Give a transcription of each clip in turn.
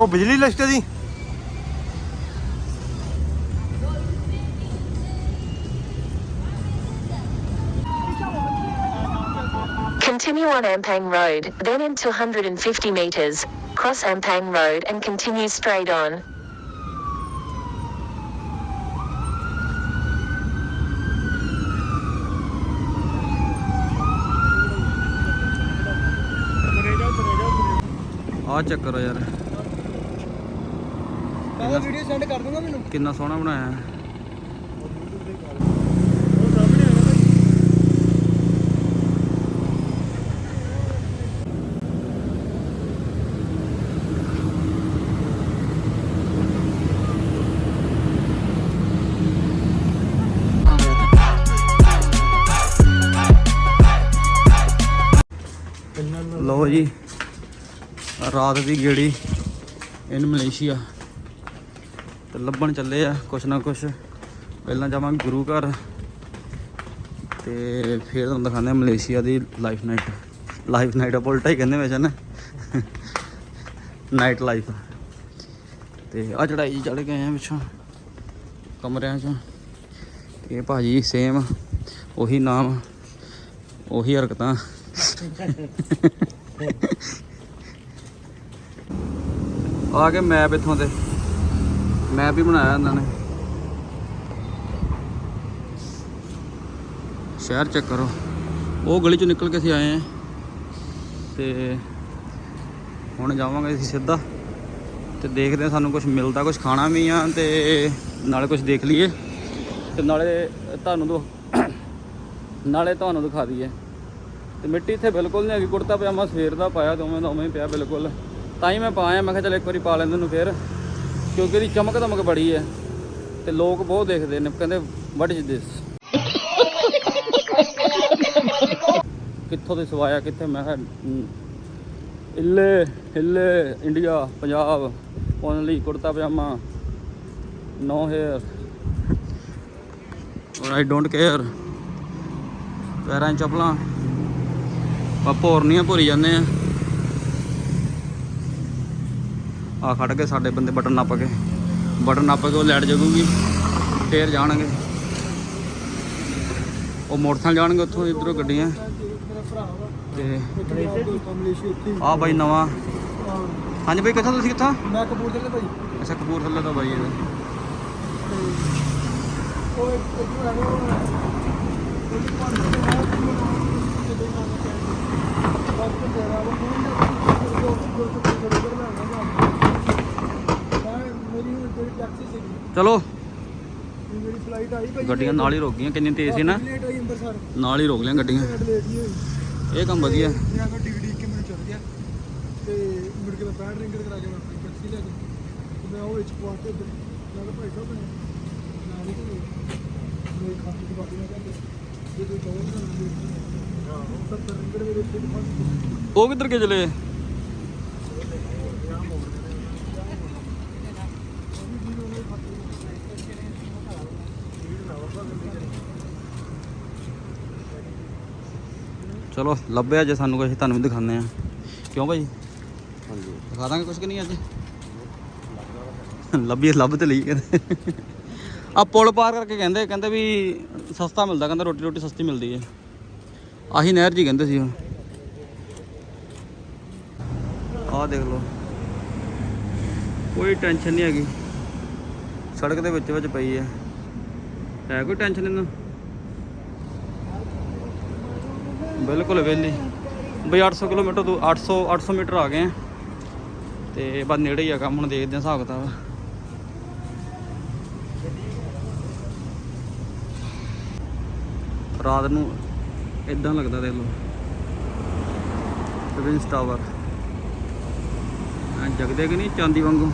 ਉਹ ਬਿਜਲੀ list the Continue on Ampang Road, then in 250 meters. Cross Ampang Road and continue straight on. ਆ ਚੱਕਰ ਆ ਯਾਰ ਮੈਂ ਵੀਡੀਓ ਸੈਂਡ ਕਰ ਦੂੰਗਾ ਮੈਨੂੰ ਕਿੰਨਾ ਸੋਹਣਾ ਬਣਾਇਆ ਹੈ। ਰਾਤ ਦੀ ਗੇੜੀ ਇਨ ਮਲੇਸ਼ੀਆ। ਤੇ ਲੱਭਣ ਚੱਲੇ ਆ ਕੁਛ ਨਾ ਕੁਛ। ਪਹਿਲਾਂ ਜਾਵਾਂਗੇ ਗੁਰੂ ਘਰ। ਤੇ ਫਿਰ ਤੁਹਾਨੂੰ ਦਿਖਾਉਂਦੇ ਆ ਮਲੇਸ਼ੀਆ ਦੀ ਲਾਈਫ ਨਾਈਟ ਲਾਈਫ ਨਾਈਟ ਉਲਟਾ ਹੀ ਕਹਿੰਦੇ ਵੈਸੇ ਨਾ। ਨਾਈਟ ਲਾਈਫ ਤੇ ਆ ਚੜਾਈ ਜੀ ਚੜ ਗਏ ਆ ਪਿੱਛੋਂ। ਕਮਰਿਆਂ 'ਚ। ਇਹ ਭਾਜੀ ਸੇਮ ਉਹੀ ਨਾਮ, ਉਹੀ ਹਰਕਤਾਂ। ਆ ਕੇ ਮੈਪ ਇੱਥੋਂ ਦੇ। ਮੈਪ ਹੀ ਬਣਾਇਆ ਇਹਨਾਂ ਨੇ। ਸ਼ਹਿਰ ਚੈੱਕ ਕਰੋ। ਉਹ ਗਲੀ ਚੋਂ ਨਿਕਲ ਕੇ ਅਸੀਂ ਆਏ ਆ ਤੇ ਹੁਣ ਜਾਵਾਂਗੇ ਅਸੀਂ ਸਿੱਧਾ। ਤੇ ਦੇਖਦੇ ਆ ਸਾਨੂੰ ਕੁਝ ਮਿਲਦਾ ਕੁਝ ਖਾਣਾ ਵੀ ਆ ਤੇ ਨਾਲੇ ਕੁਝ ਦੇਖ ਲਈਏ। ਤੇ ਨਾਲੇ ਤੁਹਾਨੂੰ ਦੋ ਨਾਲੇ ਤੁਹਾਨੂੰ ਦਿਖਾ ਦਈਏ। ਤੇ ਮਿੱਟੀ ਇੱਥੇ ਬਿਲਕੁਲ ਨਹੀਂ ਹੈਗੀ। ਕੁੜਤਾ ਪਜਾਮਾ ਸਵੇਰ ਦਾ ਪਾਇਆ ਦੋਵੇਂ ਦਾ ਉਵੇਂ ਹੀ ਪਿਆ ਬਿਲਕੁਲ। ਤਾਂ ਹੀ ਮੈਂ ਪਾਇਆ ਮੈਂ ਕਿਹਾ ਚੱਲ ਇੱਕ ਵਾਰੀ ਪਾ ਲੈਂਦੇ ਨੂੰ ਫੇਰ ਕਿਉਂਕਿ ਇਹਦੀ ਚਮਕ ਦਮਕ ਬੜੀ ਹੈ ਤੇ ਲੋਕ ਬਹੁਤ ਦੇਖਦੇ ਨੇ ਕਹਿੰਦੇ ਵਾਟ ਇਜ਼ ਦਿਸ ਕਿੱਥੋਂ ਦੇ ਸਵਾਇਆ ਕਿੱਥੇ? ਮੈਂ ਕਿਹਾ ਹਮ, ਇੱਲੇ ਹਿੱਲੇ India Punjab only kurta pajama no hair ਔਰ ਆਈ ਡੋਂਟ ਕੇਅਰ ਪੈਰਾਂ ਚੱਪਲਾਂ ਆਪਾਂ ਭੋਰਨੀਆਂ ਭੋਰੀ ਜਾਂਦੇ ਆ ਆ ਖੜ ਕੇ ਸਾਡੇ ਬੰਦੇ ਬਟਨ ਨੱਪ ਕੇ। ਬਟਨ ਨੱਪ ਕੇ ਉਹ ਲਾਈਟ ਜਗੂਗੀ ਫੇਰ ਜਾਣਗੇ। ਉਹ ਮੋਟਰਸਾਈਕਲ ਜਾਣਗੇ ਉੱਥੋਂ ਇਧਰੋਂ ਗੱਡੀਆਂ। ਤੇ ਆ ਬਾਈ ਨਵਾਂ। ਹਾਂਜੀ ਬਾਈ ਕਿੱਥੋਂ ਤੁਸੀਂ ਕਿੱਥੋਂ? ਮੈਂ ਕਪੂਰਥਲੇ ਭਾਈ ਅੱਛਾ ਕਪੂਰਥਲੇ ਤੋਂ ਬਾਈ ਇਹਦਾ। ਉਹ ਚਲੋ। ਮੇਰੀ ਫਲਾਈਟ ਆਈ ਭਾਈ ਗੱਡੀਆਂ ਨਾਲ ਹੀ ਰੁਕ ਗਈਆਂ ਕਿੰਨੀ ਤੇਜ਼ ਸੀ ਨਾ। ਲੇਟ ਹੋਈ ਅੰਮ੍ਰਿਤਸਰ। ਨਾਲ ਹੀ ਰੋਕ ਲਿਆ ਗੱਡੀਆਂ। ਲੇਟ ਹੀ ਹੋਈ। ਇਹ ਕੰਮ ਵਧੀਆ। ਮੈਂ ਕੋ ਟਿਕਟ ਇੱਕ ਮਿੰਟ ਚੱਲ ਗਿਆ। ਤੇ ਮੁੜ ਕੇ ਮੈਂ ਪੈਡ ਰਿੰਗਰ ਕਰਾ ਕੇ ਮੈਂ ਆਪਣੀ ਟੈਕਸੀ ਲੈ ਕੇ ਤੇ ਮੈਂ ਉਹ ਵਿੱਚ ਪਵਾ ਕੇ ਉੱਧਰ ਮੈਂ ਕਿਹਾ ਭਾਈ ਸਾਹਿਬ ਮੈਂ ਨਾਲ ਹੀ ਤੇ ਮੇਰੇ ਖਾਤੇ ਦੀ ਬਾਤ ਨਾ ਕਰਦੇ ਜੇ ਕੋਈ ਕਹੋ ਨਾ ਸੱਤਰ ਰਿੰਗਰ ਮੇਰੇ ਉੱਤੇ ਫਸ ਉਹ ਕਿੱਧਰ ਕੇ ਚਲੇ ਚਲੋ ਲੱਭਿਆ ਜੇ ਸਾਨੂੰ ਕੁਝ ਤੁਹਾਨੂੰ ਵੀ ਦਿਖਾਉਂਦੇ ਆ ਕਿਉਂ ਭਾਈ? ਹਾਂਜੀ। ਦਿਖਾ ਦਾਂਗੇ ਕੁਝ ਕਿ ਨਹੀਂ ਅੱਜ? ਲੱਭੀ ਲੱਭ ਤੇ ਲਈ ਕਹਿੰਦੇ। ਆ ਪੁਲ ਪਾਰ ਕਰਕੇ ਕਹਿੰਦੇ ਕਹਿੰਦੇ ਵੀ ਸਸਤਾ ਮਿਲਦਾ ਕਹਿੰਦਾ ਰੋਟੀ ਰੋਟੀ ਸਸਤੀ ਮਿਲਦੀ ਹੈ। ਆਹੀ ਨਹਿਰ ਜੀ ਕਹਿੰਦੇ ਸੀ ਉਹ ਆਹ ਦੇਖ ਲਓ। ਕੋਈ ਟੈਨਸ਼ਨ ਨਹੀਂ ਹੈਗੀ। ਸੜਕ ਦੇ ਵਿੱਚ ਵਿੱਚ ਪਈ ਹੈ। ਹੈ ਕੋਈ ਟੈਨਸ਼ਨ ਇਹਨੂੰ? ਬਿਲਕੁਲ ਵਿਹਲੀ ਬਈ 800 ਕਿਲੋਮੀਟਰ ਤੋਂ 800 800 ਮੀਟਰ ਆ ਗਏ ਆ। ਤੇ ਬਸ ਨੇੜੇ ਹੀ ਆ ਕੰਮ, ਹੁਣ ਦੇਖਦੇ ਆ ਹਿਸਾਬ ਕਿਤਾਬ। ਰਾਤ ਨੂੰ ਇਦਾਂ ਲੱਗਦਾ ਦੇਖ ਲਓ। ਟਵਿੰਸ ਟਾਵਰ ਐਂ ਜਗਦੇ ਕਿ ਨਹੀਂ ਚਾਂਦੀ ਵਾਂਗੂ?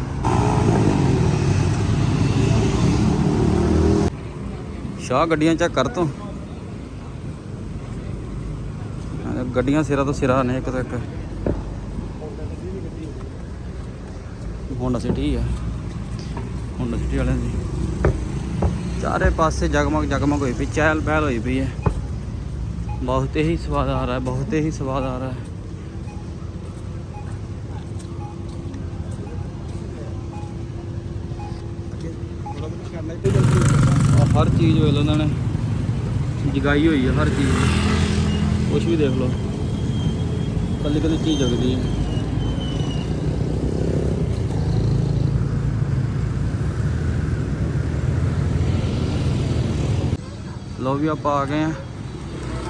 ਸ਼ਾਹ ਗੱਡੀਆਂ ਚੈੱਕ ਕਰ ਤੂੰ। गड्डिया सिरा तो सिरा ने एक तक होंडा सिटी है होंडा सिटी वाले जी चारे पास जगमग जगमग हुई पी चहल पहल हो पी है बहुत ही स्वाद आ रहा है बहुत ही स्वाद आ रहा है हर चीज़ वेल उन्होंने जगई हुई है हर चीज़ ਕੁਛ ਵੀ ਦੇਖ ਲਓ। ਕੱਲੀ ਕੱਲੀ ਚੀਜ਼ ਜਗਦੀ ਹੈ। ਲੋ ਵੀ ਆਪਾਂ ਆ ਗਏ ਆ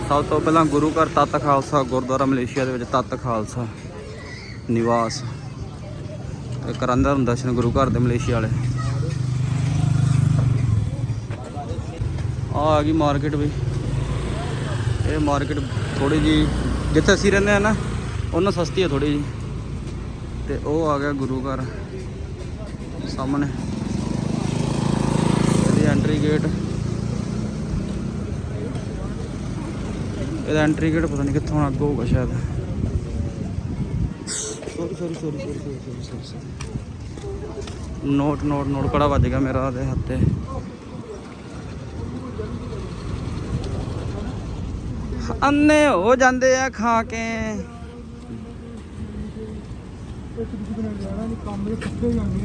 ਸਭ ਤੋਂ ਪਹਿਲਾਂ ਗੁਰੂ ਘਰ ਤਤ ਖਾਲਸਾ, ਗੁਰਦੁਆਰਾ ਮਲੇਸ਼ੀਆ ਦੇ ਵਿੱਚ ਤਤ ਖਾਲਸਾ, ਨਿਵਾਸ। ਇਹ ਕਰਾਂਦਾ ਹੁੰਦਾ ਦਰਸ਼ਨ ਗੁਰੂ ਘਰ ਦੇ ਮਲੇਸ਼ੀਆ ਵਾਲੇ। ਆ ਆ ਗਈ ਮਾਰਕੀਟ ਵੀ। ਇਹ ਮਾਰਕੀਟ ਥੋੜੀ ਜੀ ਜਿੱਥੇ ਅਸੀਂ ਰਹਿੰਦੇ ਆ ਨਾ, ਉਹਨਾਂ ਸਸਤੀ ਹੈ ਥੋੜੀ ਜੀ ਤੇ ਉਹ ਆ ਗਿਆ ਗੁਰੂ ਘਰ, ਸਾਹਮਣੇ। ਇਹਦੀ ਐਂਟਰੀ ਗੇਟ ਇਹਦਾ ਐਂਟਰੀ ਗੇਟ ਪਤਾ ਨਹੀਂ ਕਿੱਥੋਂ ਅੱਗੇ ਹੋਊਗਾ ਸ਼ਾਇਦ। Sorry sorry sorry sorry sorry sorry sorry note note note ਕੜਾ ਵੱਜ ਗਿਆ ਮੇਰਾ ਦੇ ਹੱਥੇ ਅੰਨੇ ਹੋ ਜਾਂਦੇ ਆ ਖਾ ਕੇ।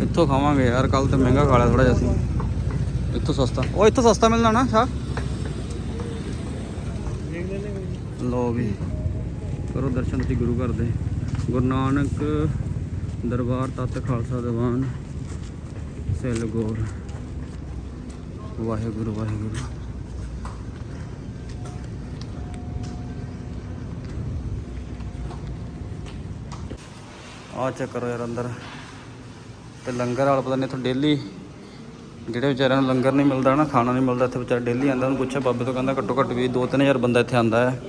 ਇੱਥੋਂ ਖਾਵਾਂਗੇ ਯਾਰ ਕੱਲ ਤੇ ਮਹਿੰਗਾ ਖਾ ਲਿਆ ਥੋੜਾ ਜਿਹਾ ਅਸੀਂ। ਇੱਥੋਂ ਸਸਤਾ। ਉਹ ਇੱਥੋਂ ਸਸਤਾ ਮਿਲਣਾ ਨਾ ਸ਼ਾਹ? ਲੋ ਵੀ, ਕਰੋ ਦਰਸ਼ਨ ਤੁਸੀਂ ਗੁਰੂ ਘਰ ਦੇ। ਗੁਰੂ ਨਾਨਕ ਦਰਬਾਰ ਤਤ ਖਾਲਸਾ ਦੀਵਾਨ। ਸੈਲਗੋਰ ਵਾਹਿਗੁਰੂ ਵਾਹਿਗੁਰੂ। ਆਹ ਚੈੱਕ ਕਰੋ ਯਾਰ ਅੰਦਰ। ਤੇ ਲੰਗਰ ਵਾਲਾ ਪਤਾ ਨਹੀਂ ਇੱਥੋਂ ਡੇਲੀ ਜਿਹੜੇ ਵਿਚਾਰਿਆਂ ਨੂੰ ਲੰਗਰ ਨਹੀਂ ਮਿਲਦਾ ਨਾ, ਖਾਣਾ ਨਹੀਂ ਮਿਲਦਾ, ਇੱਥੇ ਵਿਚਾਰਾ ਡੇਲੀ ਆਂਦਾ ਉਹਨੂੰ ਪੁੱਛਿਆ ਬਾਬੇ ਤੋਂ, ਕਹਿੰਦਾ ਘੱਟੋ ਘੱਟ ਵੀ 2-3000 ਬੰਦਾ ਇੱਥੇ ਆਂਦਾ ਹੈ।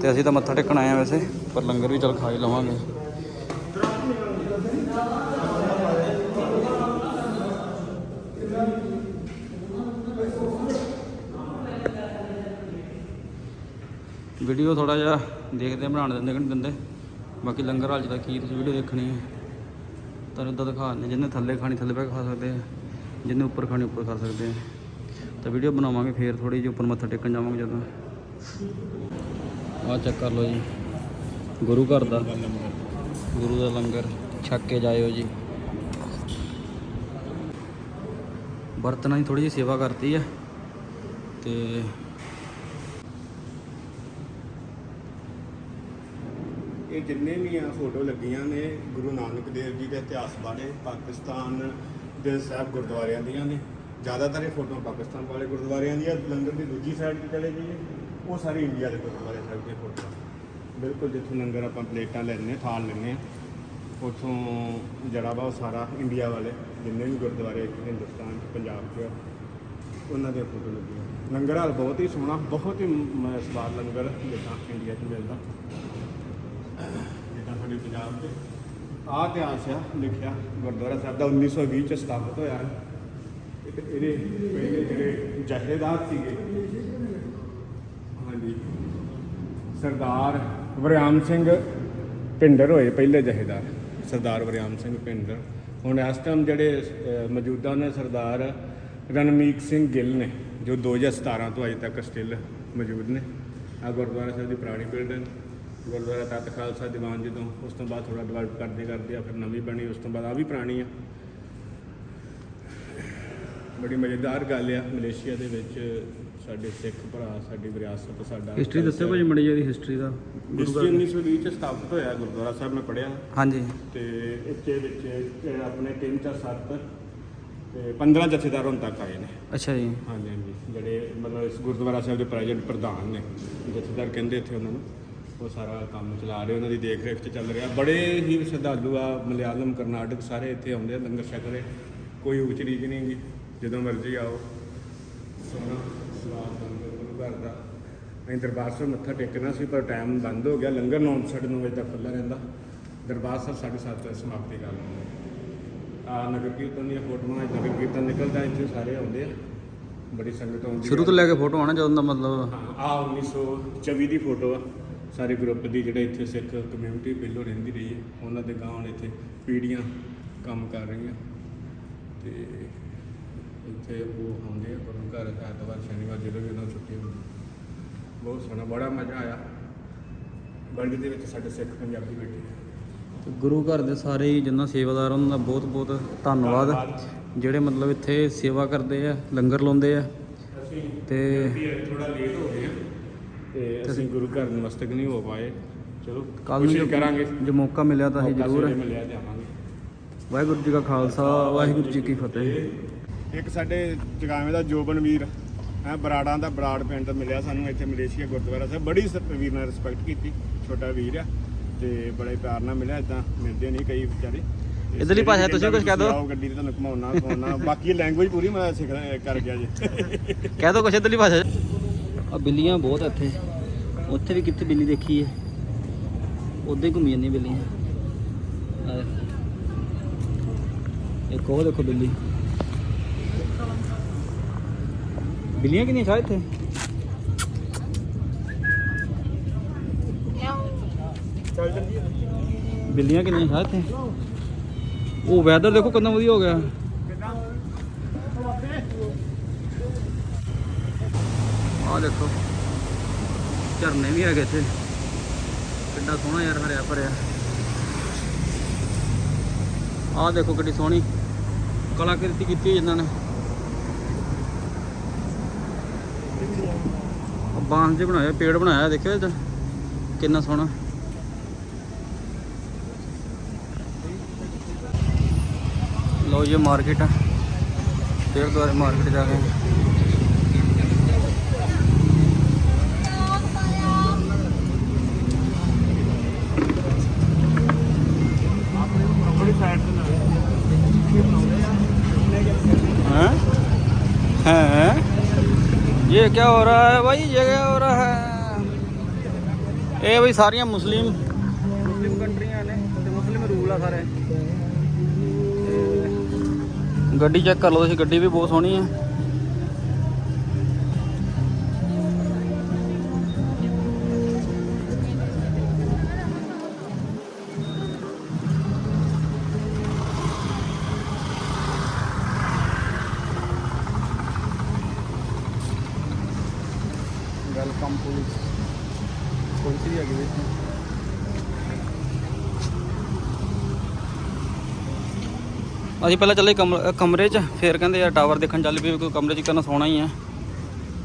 ਤੇ ਅਸੀਂ ਤਾਂ ਮੱਥਾ ਟੇਕਣ ਆਏ ਆ ਵੈਸੇ, ਪਰ ਲੰਗਰ ਵੀ ਚਲ ਖਾ ਹੀ ਲਵਾਂਗੇ। ਵੀਡੀਓ ਥੋੜਾ ਜਿਹਾ ਦੇਖਦੇ ਬਣਾਉਣ ਦਿੰਦੇ ਕਿ ਨਹੀਂ ਦਿੰਦੇ? ਬਾਕੀ ਲੰਗਰ ਹਾਲ 'ਚ ਤਾਂ ਕੀ ਤੁਸੀਂ ਵੀਡੀਓ ਦੇਖਣੀ ਹੈ। ਤੁਹਾਨੂੰ ਇੱਦਾਂ ਦਿਖਾ ਦਿੰਦੇ ਜਿਹਨੇ ਥੱਲੇ ਖਾਣੀ ਥੱਲੇ ਬਹਿ ਕੇ ਖਾ ਸਕਦੇ ਆ ਜਿਹਨੇ ਉੱਪਰ ਖਾਣੀ ਉੱਪਰ ਖਾ ਸਕਦੇ ਆ ਤਾਂ ਵੀਡੀਓ ਬਣਾਵਾਂਗੇ ਫੇਰ ਥੋੜੀ ਜਿਹੀ ਉੱਪਰ ਮੱਥਾ ਟੇਕਣ ਜਾਵਾਂਗੇ ਜਦੋਂ। ਆਹ ਚੈੱਕ ਕਰ ਲਓ ਜੀ। ਗੁਰੂ ਘਰ ਦਾ। ਗੁਰੂ ਦਾ ਲੰਗਰ, ਛੱਕ ਕੇ ਜਾਇਓ ਜੀ। ਬਰਤਨਾਂ ਦੀ ਥੋੜੀ ਜਿਹੀ ਸੇਵਾ ਕਰਤੀ ਹੈ। ਤੇ ਇਹ ਜਿੰਨੇ ਵੀ ਆ ਫੋਟੋ ਲੱਗੀਆਂ ਨੇ ਗੁਰੂ ਨਾਨਕ ਦੇਵ ਜੀ ਦੇ ਇਤਿਹਾਸ ਬਾਰੇ, ਪਾਕਿਸਤਾਨ ਦੇ ਸਾਹਿਬ ਗੁਰਦੁਆਰਿਆਂ ਦੀਆਂ ਨੇ, ਜ਼ਿਆਦਾਤਰ ਇਹ ਫੋਟੋ ਪਾਕਿਸਤਾਨ ਵਾਲੇ ਗੁਰਦੁਆਰਿਆਂ ਦੀਆਂ ਲੰਗਰ ਦੀ ਦੂਜੀ ਸਾਈਡ ਤੇ ਚਲੇ ਜਾਈਏ, ਉਹ ਸਾਰੀ ਇੰਡੀਆ ਦੇ ਗੁਰਦੁਆਰੇ ਸਾਹਿਬ ਦੀਆਂ ਫੋਟੋ ਬਿਲਕੁਲ ਜਿੱਥੋਂ ਲੰਗਰ ਆਪਾਂ ਪਲੇਟਾਂ ਲੈਣੇ ਥਾਲ ਲੈਣੇ ਆ ਉੱਥੋਂ ਜਿਹੜਾ ਵਾ ਉਹ ਸਾਰਾ ਇੰਡੀਆ ਵਾਲੇ, ਜਿੰਨੇ ਵੀ ਗੁਰਦੁਆਰੇ ਹਿੰਦੁਸਤਾਨ 'ਚ, ਪੰਜਾਬ 'ਚ ਉਹਨਾਂ ਦੀਆਂ ਫੋਟੋ ਲੱਗੀਆਂ। ਲੰਗਰ ਹਾਲ ਬਹੁਤ ਹੀ ਸੋਹਣਾ, ਬਹੁਤ ਹੀ ਮ- ਸਵਾਦ ਲੰਗਰ ਜਿੱਦਾਂ ਇੰਡੀਆ 'ਚ ਮਿਲਦਾ। ਜਿੱਦਾਂ ਸਾਡੇ ਪੰਜਾਬ ਦੇ। ਆਹ ਇਤਿਹਾਸ ਆ, ਲਿਖਿਆ ਗੁਰਦੁਆਰਾ ਸਾਹਿਬ ਦਾ 1920 ਚ ਸਥਾਪਿਤ ਹੋਇਆ। ਹੈ ਇਹਦੇ ਪਹਿਲੇ ਜਿਹੜੇ ਜਥੇਦਾਰ ਸੀਗੇ, ਹਾਂਜੀ, ਸਰਦਾਰ ਵਰਿਆਮ ਸਿੰਘ ਪਿੰਡਰ ਹੋਏ ਪਹਿਲੇ ਜਥੇਦਾਰ ਸਰਦਾਰ ਵਰਿਆਮ ਸਿੰਘ ਪਿੰਡਰ ਹੁਣ ਇਸ ਟਾਈਮ ਜਿਹੜੇ ਮੌਜੂਦਾ ਨੇ ਸਰਦਾਰ ਰਣਮੀਤ ਸਿੰਘ ਗਿੱਲ ਨੇ, ਜੋ 2017 ਤੋਂ ਅਜੇ ਤੱਕ ਸਟਿਲ ਮੌਜੂਦ ਨੇ। ਆ ਗੁਰਦੁਆਰਾ ਸਾਹਿਬ ਦੀ ਪੁਰਾਣੀ ਬਿਲਡਿੰਗ ਗੁਰਦੁਆਰਾ ਤਤ ਖਾਲਸਾ ਦੀਵਾਨ ਜਦੋਂ ਉਸ ਤੋਂ ਬਾਅਦ ਥੋੜਾ ਡਿਵੈਲਪ ਕਰਦੇ ਕਰਦੇ ਆ ਫਿਰ ਨਵੀਂ ਬਣੀ ਉਸ ਤੋਂ ਬਾਅਦ ਆ ਵੀ ਪੁਰਾਣੀ ਆ। ਬੜੀ ਮਜ਼ੇਦਾਰ ਗੱਲ ਆ ਮਲੇਸ਼ੀਆ ਦੇ ਵਿੱਚ ਸਾਡੇ ਸਿੱਖ ਭਰਾ ਸਾਡੀ ਵਿਰਾਸਤ ਸਾਡਾ ਹਿਸਟਰੀ ਦੱਸਿਓ ਭਾਜੀ ਮੜੀ ਜੀ ਹਿਸਟਰੀ ਦਾ ਹਿਸਟਰੀ ਘਰ 1920 ਚ ਸਥਾਪਿਤ ਹੋਇਆ ਗੁਰਦੁਆਰਾ ਸਾਹਿਬ ਮੈਂ ਪੜਿਆ ਹਾਂਜੀ। ਤੇ ਇੱਥੇ ਵਿੱਚ ਆਪਣੇ ਤਿੰਨ ਚਾਰ ਸੱਤ ਤੇ 15 ਜਥੇਦਾਰ ਹੁਣ ਤੱਕ ਆਏ ਨੇ। ਅੱਛਾ ਜੀ। ਹਾਂਜੀ ਹਾਂਜੀ। ਜਿਹੜੇ ਮਤਲਬ ਇਸ ਗੁਰਦੁਆਰਾ ਸਾਹਿਬ ਦੇ ਪ੍ਰੈਜ਼ੈਂਟ ਪ੍ਰਧਾਨ ਨੇ ਜਥੇਦਾਰ ਕਹਿੰਦੇ ਇੱਥੇ ਉਹਨਾਂ ਨੂੰ। ਉਹ ਸਾਰਾ ਕੰਮ ਚਲਾ ਰਹੇ ਉਹਨਾਂ ਦੀ ਦੇਖ ਰੇਖ 'ਚ ਚੱਲ ਰਿਹਾ। ਬੜੇ ਹੀ ਸ਼ਰਧਾਲੂ ਆ ਮਲਿਆਲਮ ਕਰਨਾਟਕ ਸਾਰੇ ਇੱਥੇ ਆਉਂਦੇ ਆ ਲੰਗਰ ਛਕ ਰਹੇ। ਕੋਈ ਉੱਚ ਰੀਜ ਨਹੀਂ ਗੀ ਜਦੋਂ ਮਰਜ਼ੀ ਆਓ। ਸੋਹਣਾ ਸਵਾਦ ਲੰਗਰ ਗੁਰੂ ਘਰ ਦਾ। ਅਸੀਂ ਦਰਬਾਰ ਸਾਹਿਬ ਮੱਥਾ ਟੇਕਣਾ ਸੀ ਪਰ ਟਾਈਮ ਬੰਦ ਹੋ ਗਿਆ। ਲੰਗਰ 9:30 ਵਜੇ ਤੱਕ ਖੁੱਲ੍ਹਾ ਰਹਿੰਦਾ। ਦਰਬਾਰ ਸਾਹਿਬ 7:30 ਵਜੇ ਸਮਾਪਤੀ ਕਰ ਲੈਂਦੇ ਆ। ਨਗਰ ਕੀਰਤਨ ਦੀਆਂ ਫੋਟੋਆਂ ਨਗਰ ਕੀਰਤਨ ਨਿਕਲਦਾ ਇੱਥੇ ਸਾਰੇ ਆਉਂਦੇ ਆ। ਬੜੀ ਸੰਗਤ ਆਉਂਦੀ ਸ਼ੁਰੂ। ਤੋਂ ਲੈ ਕੇ ਫੋਟੋ ਆਣਾ ਜਦੋਂ ਦਾ ਮਤਲਬ ਆ 1924 ਦੀ ਫੋਟੋ ਆ। ਸਾਰੇ ਗਰੁੱਪ ਦੀ ਜਿਹੜੇ ਇੱਥੇ ਸਿੱਖ ਕਮਿਊਨਿਟੀ ਪਹਿਲੋਂ ਰਹਿੰਦੀ ਰਹੀ ਹੈ ਉਹਨਾਂ ਦੇ ਗਾਂ ਹੁਣ ਇੱਥੇ ਪੀੜ੍ਹੀਆਂ ਕੰਮ ਕਰ ਰਹੀਆਂ। ਤੇ ਇੱਥੇ ਉਹ ਆਉਂਦੇ ਆ ਗੁਰੂ ਘਰ ਐਤਵਾਰ ਸ਼ਨੀਵਾਰ ਜਦੋਂ ਵੀ ਉਹਨਾਂ ਨੂੰ ਛੁੱਟੀ ਹੁੰਦੀ ਬਹੁਤ ਸੋਹਣਾ ਬੜਾ ਮਜ਼ਾ ਆਇਆ। ਵਰਲਡ ਦੇ ਵਿੱਚ ਸਾਡੇ ਸਿੱਖ ਪੰਜਾਬੀ ਬੈਠੇ ਤੇ ਗੁਰੂ ਘਰ ਦੇ ਸਾਰੇ ਜਿੰਨਾ ਸੇਵਾਦਾਰ ਉਹਨਾਂ ਦਾ ਬਹੁਤ ਬਹੁਤ ਧੰਨਵਾਦ। ਜਿਹੜੇ ਮਤਲਬ ਇੱਥੇ ਸੇਵਾ ਕਰਦੇ ਆ ਲੰਗਰ ਲਾਉਂਦੇ ਆ। ਤੇ ਥੋੜਾ ਲੇਟ ਹੋ ਗਏ ਆ। ਤੇ ਅਸੀਂ ਗੁਰੂ ਘਰ ਨਮਸਤਕ ਨਹੀਂ ਹੋ ਪਾਏ। ਚਲੋ ਕੱਲ ਨੂੰ ਕੋਸ਼ਿਸ਼ ਕਰਾਂਗੇ। ਜੇ ਮੌਕਾ ਮਿਲਿਆ ਤਾਂ ਅਸੀਂ ਜ਼ਰੂਰ ਮਿਲਿਆ ਤੇ ਆਵਾਂਗੇ ਵਾਹਿਗੁਰੂ ਜੀ ਕਾ ਖਾਲਸਾ ਵਾਹਿਗੁਰੂ ਜੀ ਕੀ ਫਤਿਹ। ਇੱਕ ਸਾਡੇ ਜਗਾਵੇਂ ਦਾ ਜੋਬਨ ਵੀਰ ਹੈ ਬਰਾੜਾਂ ਦਾ ਬਰਾੜ ਪਿੰਡ ਤੋਂ ਮਿਲਿਆ ਸਾਨੂੰ ਇੱਥੇ ਮਲੇਸ਼ੀਆ ਗੁਰਦੁਆਰਾ ਸਾਹਿਬ। ਬੜੀ ਵੀਰ ਨਾਲ ਰਿਸਪੈਕਟ ਕੀਤੀ ਛੋਟਾ ਵੀਰ ਆ ਤੇ ਬੜੇ ਪਿਆਰ ਨਾਲ ਮਿਲਿਆ ਇਦਾਂ ਮਿਲਦੇ ਨਹੀਂ ਕਈ ਵਿਚਾਰੇ। ਇੱਧਰਲੀ ਭਾਸ਼ਾ ਤੁਸੀਂ ਕੁਛ ਕਹਿ ਦਿਓ। ਆਓ ਗੱਡੀ ਤੇ ਤੁਹਾਨੂੰ ਘੁਮਾਉਣਾ ਘੁਮਾਉਣਾ। ਬਾਕੀ ਲੈਂਗੁਏਜ ਪੂਰੀ ਮੈਂ ਸਿੱਖ ਕਰ ਗਿਆ ਜੀ। ਕਹਿ ਦੋ ਕੁਛ ਇਧਰਲੀ ਭਾਸ਼ਾ। ਆ ਬਿੱਲੀਆਂ ਬਹੁਤ ਆ ਇੱਥੇ। ਉੱਥੇ ਵੀ ਕਿੱਥੇ ਬਿੱਲੀ ਦੇਖੀ ਹੈ? ਉੱਧੇ ਘੁੰਮੀ ਜਾਂਦੀਆਂ ਬਿੱਲੀਆਂ। ਆ ਦੇਖੋ। ਇੱਕ ਉਹ ਦੇਖੋ ਬਿੱਲੀ। ਬਿੱਲੀਆਂ ਕਿੰਨੀਆਂ ਸ਼ਾਇਦ ਇੱਥੇ? ਚੱਲ ਜਲਦੀ ਬਿੱਲੀਆਂ ਕਿੰਨੀਆਂ ਸ਼ਾਇਦ ਇੱਥੇ? ਉਹ ਵੈਦਰ ਦੇਖੋ ਕਿੰਨਾ ਵਧੀਆ ਹੋ ਗਿਆ। ਆਹ ਦੇਖੋ। ਝਰਨੇ ਵੀ ਹੈਗੇ ਇੱਥੇ। ਕਿੰਨਾ ਸੋਹਣਾ ਯਾਰ ਹਰਿਆ ਭਰਿਆ। ਆ ਦੇਖੋ ਕਿੰਨੀ ਸੋਹਣੀ ਕਲਾਕ੍ਰਿਤੀ ਕੀਤੀ ਹੋਈ ਇਹਨਾਂ ਨੇ। ਬਾਂਸ ਜੇ ਬਣਾਇਆ ਪੇੜ ਬਣਾਇਆ ਦੇਖਿਓ ਇਹਦਾ? ਕਿੰਨਾ ਸੋਹਣਾ। ਲਓ ਜੀ ਮਾਰਕੀਟ ਆ। ਫਿਰ ਦੁਆਰੇ ਮਾਰਕੀਟ ਜਾ ਕੇ ਆਪਣੀ ਸਾਈਡ ਤੇ ਨਾ हैं हैं ये क्या हो रहा है भाई ये क्या हो रहा है ਇਹ ਬਈ ਸਾਰੀਆਂ ਮੁਸਲਿਮ ਮੁਸਲਿਮ ਕੰਟਰੀਆਂ ਨੇ ਤੇ ਮੁਸਲਿਮ ਰੂਲ ਆ ਸਾਰੇ ਤੇ ਗੱਡੀ ਚੈੱਕ ਕਰ ਲਓ ਤੁਸੀਂ ਗੱਡੀ ਵੀ ਬਹੁਤ ਸੋਹਣੀ ਹੈ ਵੈਲਕਮ ਪੁਲਿਸ ਪੁਲਿਸ ਵੀ ਹੈਗੀ ਵਿੱਚ ਅਸੀਂ ਪਹਿਲਾਂ ਚੱਲੇ ਕਮ- ਕਮਰੇ 'ਚ ਫਿਰ ਕਹਿੰਦੇ ਯਾਰ ਟਾਵਰ ਦੇਖਣ ਚੱਲ ਪਈ ਕੋਈ ਕਮਰੇ 'ਚ ਕਰਨਾ ਸੋਹਣਾ ਹੀ ਆ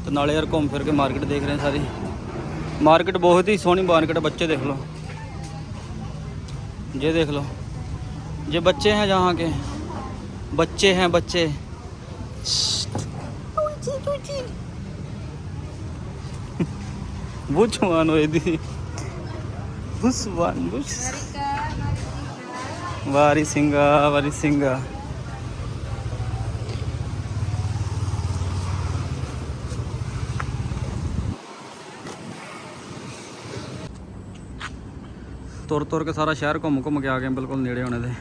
ਤੇ ਨਾਲੇ ਯਾਰ ਘੁੰਮ ਫਿਰ ਕੇ ਮਾਰਕੀਟ ਦੇਖ ਰਹੇ ਹਾਂ ਸਾਰੀ ਮਾਰਕੀਟ ਬਹੁਤ ਹੀ ਸੋਹਣੀ ਮਾਰਕੀਟ ਬੱਚੇ ਦੇਖ ਲਓ ये देख लो ये बच्चे हैं जहाँ के बच्चे हैं बच्चे Which one was the? Which one? Which? ਤੁਰ ਤੁਰ ਕੇ ਸਾਰਾ ਸ਼ਹਿਰ ਘੁੰਮ ਘੁੰਮ ਕੇ ਆ ਗਏ ਬਿਲਕੁਲ ਨੇੜੇ ਹੋਣੇ ਦੇ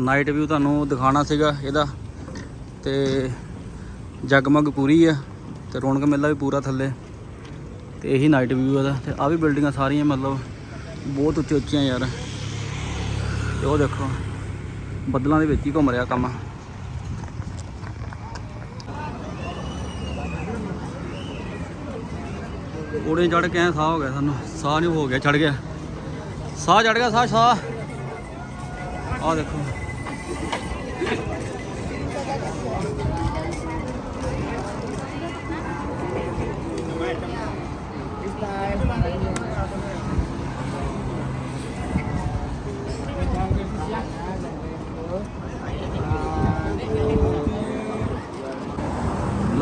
ਨਾਈਟ ਵਿਊ ਤੁਹਾਨੂੰ ਦਿਖਾਣਾ ਸੀਗਾ ਇਹਦਾ ਤੇ ਜਗਮਗ ਪੂਰੀ ਆ ਤੇ ਰੌਣਕ ਮੇਲਾ ਵੀ ਪੂਰਾ ਥੱਲੇ ਤੇ ਇਹੀ ਨਾਈਟ ਵਿਊ ਇਹਦਾ। ਤੇ ਆ ਵੀ ਬਿਲਡਿੰਗਾਂ ਸਾਰੀਆਂ, ਮਤਲਬ ਬਹੁਤ ਉੱਚੀ ਉੱਚੀਆਂ ਯਾਰ। ਤੇ ਉਹ ਦੇਖੋ, ਬੱਦਲਾਂ ਦੇ ਵਿੱਚ ਹੀ ਘੁੰਮ ਰਿਹਾ ਕੰਮ। ਉਹਦੇ ਚੜ ਕੇ ਐਂ ਸਾਹ ਹੋ ਗਿਆ ਸਾਨੂੰ। ਸਾਹ ਨਹੀਂ ਹੋ ਗਿਆ ਚੜ ਗਿਆ। ਸਾਹ ਚੜ ਗਿਆ, ਸਾਹ ਸਾਹ। ਆ ਦੇਖੋ।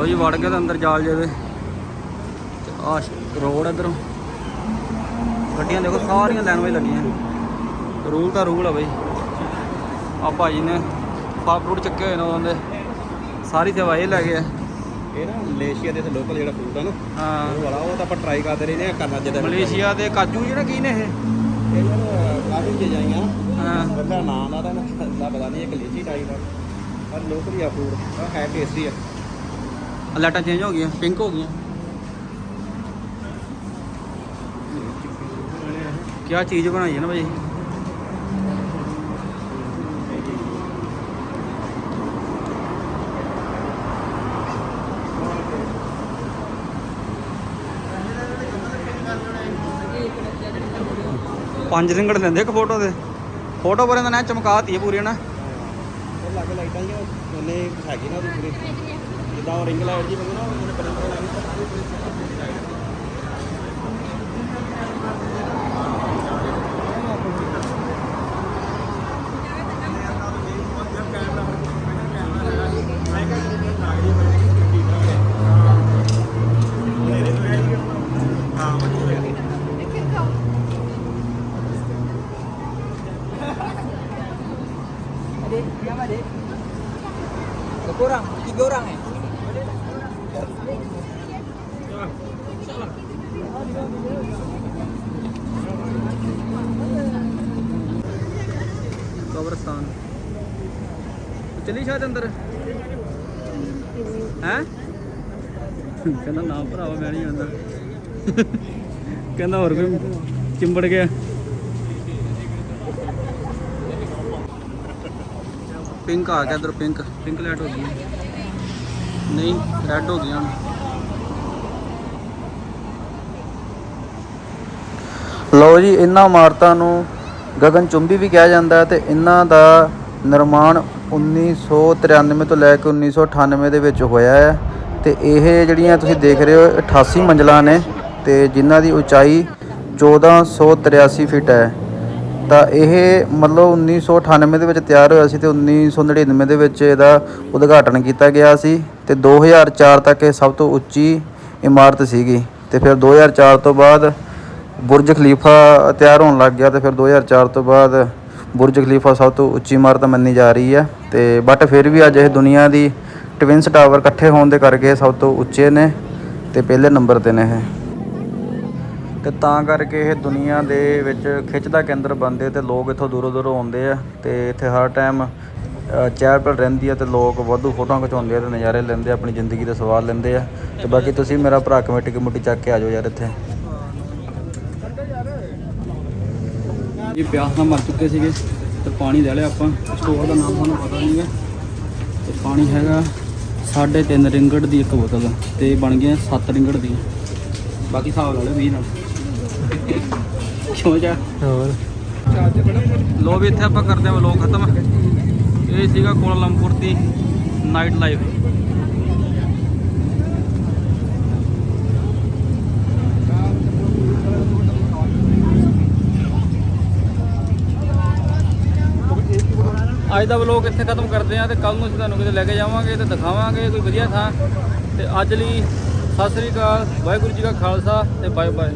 ਲੋ ਜੀ ਵੜ ਗਏ ਤੇ ਅੰਦਰ ਜਾਲ ਜੇ ਦੇ ਤੇ ਆ ਰੋਡ ਇਧਰੋਂ। ਗੱਡੀਆਂ ਦੇਖੋ ਸਾਰੀਆਂ ਲਾਈਨ ਵਿੱਚ ਲੱਗੀਆਂ ਰੂਲ ਤਾਂ ਰੂਲ ਆ ਬਈ। ਆ ਭਾਜੀ ਨੇ ਫਲ ਫਰੂਟ ਚੱਕੇ ਹੋਏ ਨੇ ਉਹਨਾਂ ਦੇ। ਸਾਰੀ ਸੇਵਾ ਇਹ ਲੈ ਗਏ ਆ। ਇਹ ਨਾ ਮਲੇਸ਼ੀਆ ਦੇ ਇੱਥੇ ਲੋਕਲ ਜਿਹੜਾ ਫੂਡ ਆ ਨਾ ਹਾਂ। ਉਹ ਵਾਲਾ ਉਹ ਤਾਂ ਆਪਾਂ ਟਰਾਈ ਕਰਦੇ ਰਹੇ ਨੇ ਕਰਨਾ ਜਿਹਦਾ ਮਲੇਸ਼ੀਆ ਦੇ ਕਾਜੂ ਜਿਹੜਾ ਕੀ ਨੇ ਇਹ? ਇਹ ਯਾਰ ਕਾਫੀ ਚੀਜ਼ਾਂ ਆਈਆਂ ਹਾਂ। ਬੰਦਾ ਨਾ ਦਾ ਪਤਾ ਨਹੀਂ ਇੱਕ ਲੀਚੀ ਟਾਈਪ ਆ। ਪਰ ਲੋਕਲ ਹੀ ਆ ਫੂਡ ਆ ਹੈ ਟੇਸਟੀ ਆ। ਆਹ ਲਾਈਟਾਂ ਚੇਂਜ ਹੋ ਗਈਆਂ ਪਿੰਕ ਹੋ ਗਈਆਂ। ਕੀ ਚੀਜ਼ ਬਣਾਈ ਹੈ ਨਾ ਭਾਈ ਪੰਜ ਰਿੰਗੜ ਲੈਂਦੇ ਇੱਕ ਫੋਟੋ ਦੇ। ਫੋਟੋ ਪਰ ਤਾਂ ਨਾ ਚਮਕਾਤੀ ਹੈ ਪੂਰੀ ਨਾ ਉਹ ਲਾਈਟਾਂ ਹੀ ਉਹਨੇ ਹੈਗੀ ਨਾ ਉਹਦੀ ਪੂਰੀ ਜਿੱਦਾਂ ਉਹ ਰਿੰਗ ਲਾਈਟ ਜੀ ਬੰਦੇ ਨਾ ਉਹਨੇ ਪਰਿੰਟਰ ਲਾਈ ਤਾਂ ਸਾਰੀ ਪੂਰੀ Kurang, tiga orang eh. ਕਬਰਸਤਾਨ ਚਲੀ ਸ਼ਾਇਦ ਅੰਦਰ? ਹੈ? ਕਹਿੰਦਾ ਨਾ ਭਰਾਵਾ, ਮੈਂ ਨਹੀਂ ਅੰਦਰ ਕਹਿੰਦਾ ਹੋਰ ਕੋਈ ਚਿੰਬੜ ਗਿਆ। ਪਿੰਕ ਆ ਗਿਆ ਇਧਰ ਪਿੰਕ। ਪਿੰਕ ਲਾਈਟ ਹੋ ਗਈ। ਨਹੀਂ, ਰੈੱਡ ਹੋ ਗਈ ਹੁਣ। ਲਓ ਜੀ, ਇਹਨਾਂ ਇਮਾਰਤਾਂ ਨੂੰ ਗਗਨ ਚੁੰਬੀ ਵੀ ਕਿਹਾ ਜਾਂਦਾ ਹੈ ਤੇ ਇਹਨਾਂ ਦਾ ਨਿਰਮਾਣ 1993 ਤੋਂ ਲੈ ਕੇ 1998 ਦੇ ਵਿੱਚ ਹੋਇਆ ਹੈ। ਤੇ ਇਹ ਜਿਹੜੀਆਂ ਤੁਸੀਂ ਦੇਖ ਰਹੇ ਹੋ 88 ਮੰਜ਼ਲਾਂ ਨੇ ਤੇ ਜਿਨ੍ਹਾਂ ਦੀ ਉਚਾਈ 1483 ਫੀਟ ਹੈ। ਤਾਂ ਇਹ ਮਤਲਬ 1998 ਦੇ ਵਿੱਚ ਤਿਆਰ ਹੋਇਆ ਸੀ ਤੇ 1999 ਦੇ ਵਿੱਚ ਇਹਦਾ ਉਦਘਾਟਨ ਕੀਤਾ ਗਿਆ ਸੀ ਤੇ 2004 ਤੱਕ ਇਹ ਸਭ ਤੋਂ ਉੱਚੀ ਇਮਾਰਤ ਸੀਗੀ। ਤੇ ਫਿਰ 2004 ਤੋਂ ਬਾਅਦ ਬੁਰਜ ਖਲੀਫਾ ਤਿਆਰ ਹੋਣ ਲੱਗ ਗਿਆ ਤੇ ਫਿਰ 2004 ਤੋਂ ਬਾਅਦ ਬੁਰਜ ਖਲੀਫਾ ਸਭ ਤੋਂ ਉੱਚੀ ਇਮਾਰਤ ਮੰਨੀ ਜਾ ਰਹੀ ਹੈ ਤੇ ਬਟ ਫਿਰ ਵੀ ਅੱਜ ਇਹ ਦੁਨੀਆ ਦੀ ਟਵਿੰਸ ਟਾਵਰ ਇਕੱਠੇ ਹੋਣ ਦੇ ਕਰਕੇ ਸਭ ਤੋਂ ਉੱਚੇ ਨੇ ਤੇ ਪਹਿਲੇ ਨੰਬਰ ਤੇ ਨੇ ਇਹ। ਤੇ ਤਾਂ ਕਰਕੇ ਇਹ ਦੁਨੀਆ ਦੇ ਵਿੱਚ ਖਿੱਚ ਦਾ ਕੇਂਦਰ ਬਣਦੇ ਤੇ ਲੋਕ ਇੱਥੋਂ ਦੂਰੋਂ ਦੂਰੋਂ ਆਉਂਦੇ ਆ ਤੇ ਇੱਥੇ ਹਰ ਟਾਈਮ ਚਹਿਲ ਪਹਿਲ ਰਹਿੰਦੀ ਆ ਤੇ ਲੋਕ ਵਾਧੂ ਫੋਟੋਆਂ ਖਿਚਾਉਂਦੇ ਆ ਤੇ ਨਜ਼ਾਰੇ ਲੈਂਦੇ ਆ, ਆਪਣੀ ਜ਼ਿੰਦਗੀ ਦੇ ਸਵਾਲ ਲੈਂਦੇ ਆ। ਤੇ ਬਾਕੀ ਤੁਸੀਂ ਮੇਰਾ ਭਰਾ ਕਮੇਟੀ ਕਮੇਟੀ ਚੱਕ ਕੇ ਆ ਜਾਓ ਯਾਰ ਇੱਥੇ। ਜੀ ਪਿਆਸ ਨਾਲ ਮਰ ਚੁੱਕੇ ਸੀਗੇ ਤੇ ਪਾਣੀ ਲੈ ਲਿਆ ਆਪਾਂ। ਸਟੋਰ ਦਾ ਨਾਮ ਸਾਨੂੰ ਪਤਾ ਨਹੀਂ ਹੈ। ਤੇ ਪਾਣੀ ਹੈਗਾ 3.5 ਰਿੰਗੜ ਦੀ ਇੱਕ ਬੋਤਲ ਤੇ ਬਣ ਗਿਆ 7 ਰਿੰਗੜ ਦੀ ਬਾਕੀ ਹਿਸਾਬ ਲਾ ਲਓ 20 ਨਾਲ। ਕਿਉਂ ਜਾ? ਹੋਰ। ਲੋ ਵੀ ਇੱਥੇ ਆਪਾਂ ਕਰਦੇ ਹਾਂ ਵਲੋਗ ਖਤਮ। ਇਹ ਸੀਗਾ ਕੋਲਾਲੰਪੁਰ ਦੀ ਨਾਈਟ ਲਾਈਫ ਅੱਜ ਦਾ ਵਲੋਗ ਇੱਥੇ ਖਤਮ ਕਰਦੇ ਆ ਤੇ ਕੱਲ ਨੂੰ ਅਸੀਂ ਤੁਹਾਨੂੰ ਕਿਤੇ ਲੈ ਕੇ ਜਾਵਾਂਗੇ ਤੇ ਦਿਖਾਵਾਂਗੇ ਕੋਈ ਵਧੀਆ ਥਾਂ। ਤੇ ਅੱਜ ਲਈ ਸਤਿ ਸ੍ਰੀ ਅਕਾਲ, ਵਾਹਿਗੁਰੂ ਜੀ ਕਾ ਖਾਲਸਾ ਤੇ ਬਾਏ ਬਾਏ